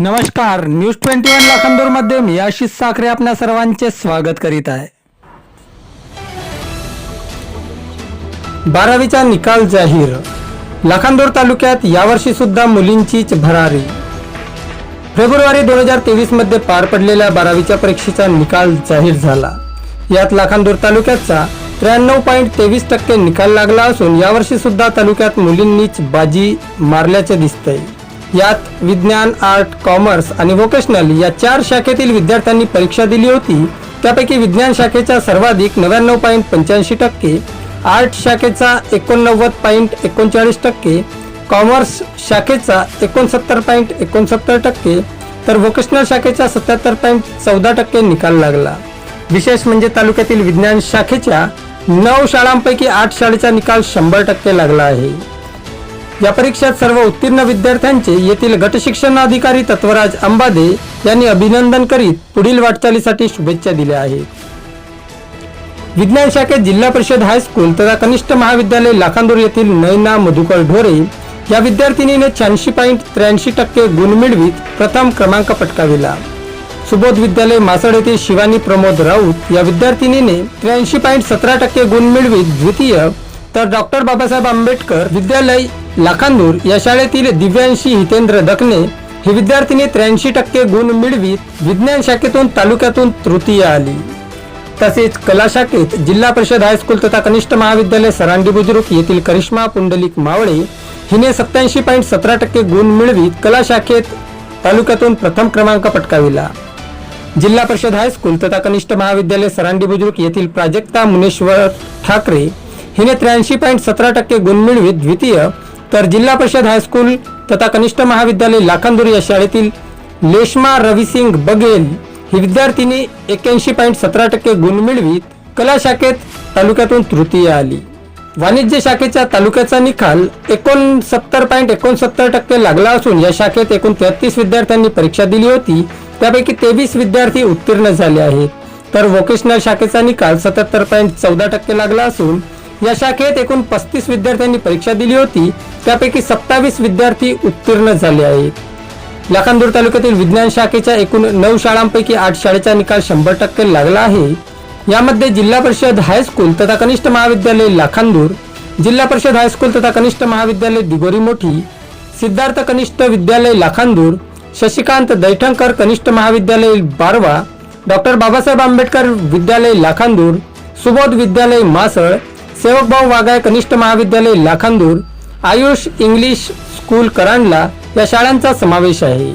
नमस्कार news twenty one लाखांदूरमध्ये मी आशिष साखरे आपल्या सर्वांचे स्वागत करीत आहे. बारावीचा निकाल जाहीर. लाखांदूर तालुक्यात यावर्षी सुद्धा मुलींचीच भरारी. फेब्रुवारी दोन हजार तेवीसमध्ये पार पडलेल्या बारावीच्या परीक्षेचा निकाल जाहीर झाला. यात लाखांदूर तालुक्याचा त्र्याण्णव पॉईंट तेवीस टक्के निकाल लागला असून यावर्षी सुद्धा तालुक्यात मुलींनीच बाजी मारल्याचे दिसतंय. यात विज्ञान आर्ट कॉमर्स आणि व्होकेशनल या चार शाखेतील विद्यार्थ्यांनी परीक्षा दिली होती. त्यापैकी विज्ञान शाखेचा सर्वाधिक नव्याण्णव पॉईंट पंच्याऐंशी टक्के आर्ट शाखेचा एकोणनव्वद पॉईंट एकोणचाळीस टक्के कॉमर्स शाखेचा एकोणसत्तर पॉईंट एकोणसत्तर टक्के तर व्होकेशनल शाखेचा सत्याहत्तर पॉईंट चौदा टक्के निकाल लागला. विशेष म्हणजे तालुक्यातील विज्ञान शाखेच्या नऊ शाळांपैकी आठ शाळेचा निकाल शंभर टक्के लागला आहे. या परीक्षेत सर्व उत्तीर्ण विद्यार्थ्यांचे येथील गटशिक्षणाधिकारी तत्वराज अंबादे यांनी अभिनंदन करीत पुढील वाटचालीसाठी शुभेच्छा दिल्या आहेत. विज्ञान शाखेत जिल्हा परिषद हायस्कूल तथा कनिष्ठ महाविद्यालय लाखांदूर येथील नयना मधुकर ढोरे या विद्यार्थिनीने शहाऐंशी पॉईंट त्र्याऐंशी टक्के गुण मिळवीत प्रथम क्रमांक पटकाविला. सुबोध विद्यालय मासड येथील शिवानी प्रमोद राऊत या विद्यार्थिनीने त्र्याऐंशी पॉईंट सतरा टक्के गुण मिळवीत द्वितीय तर डॉक्टर बाबासाहेब आंबेडकर विद्यालय लाखांदूर या शाळेतील दिव्यांशी हितेंद्र दखने ही विद्यार्थिनी त्र्याऐंशी टक्के गुण मिळवीत विज्ञान शाखेतून तालुक्यातून तृतीय आली. तसेच कला शाखेत जिल्हा परिषद हायस्कूल तथा कनिष्ठ महाविद्यालय सरांडी बुजुर्ग येथील करिश्मा पुंडलिक मावळे हिने सत्याऐंशी पॉईंट सतरा टक्के गुण मिळवीत कला शाखेत तालुक्यातून प्रथम क्रमांक पटकाविला. जिल्हा परिषद हायस्कूल तथा कनिष्ठ महाविद्यालय सरांडी बुजुर्ग येथील प्राजक्ता मुनेश्वर ठाकरे हिने त्र्याऐंशी पॉईंट सतरा टक्के गुण मिळवीत द्वितीय तर जिल्हा परिषद हायस्कूल तथा कनिष्ठ महाविद्यालय लाखांदूर या शाळेतील लेशमा रविसिंग बघेल ही विद्यार्थिनी एक्क्याऐंशी पॉईंट सतरा टक्के गुण मिळवीत कला शाखेत तालुक्यातून तृतीय आली. वाणिज्य शाखेच्या तालुक्याचा निकाल एकोणसत्तर पॉईंट एकोणसत्तर टक्के लागला असून या शाखेत एकूण तेहतीस विद्यार्थ्यांनी परीक्षा दिली होती. त्यापैकी तेवीस विद्यार्थी उत्तीर्ण झाले आहेत. तर व्होकेशनल शाखेचा निकाल सत्याहत्तर पॉईंट चौदा टक्के लागला असून या शाखेत एकूण पस्तीस विद्यार्थ्यांनी परीक्षा दिली होती. त्यापैकी सत्तावीस विद्यार्थी उत्तीर्ण झाले आहेत. लाखांदूर तालुक्यातील विज्ञान शाखेच्या एकूण नऊ शाळांपैकी आठ शाळेचा निकाल शंभर टक्के लागला आहे. यामध्ये जिल्हा परिषद हायस्कूल तथा कनिष्ठ महाविद्यालय लाखांदूर जिल्हा परिषद हायस्कूल तथा कनिष्ठ महाविद्यालय दिगोरी मोठी सिद्धार्थ कनिष्ठ विद्यालय लाखांदूर शशिकांत दैठणकर कनिष्ठ महाविद्यालय बारवा डॉक्टर बाबासाहेब आंबेडकर विद्यालय लाखांदूर सुबोध विद्यालय मासळ सेवकभाऊ वाघाय कनिष्ठ महाविद्यालय लाखांदूर आयुष इंग्लिश स्कूल करांडला या शाळांचा समावेश आहे.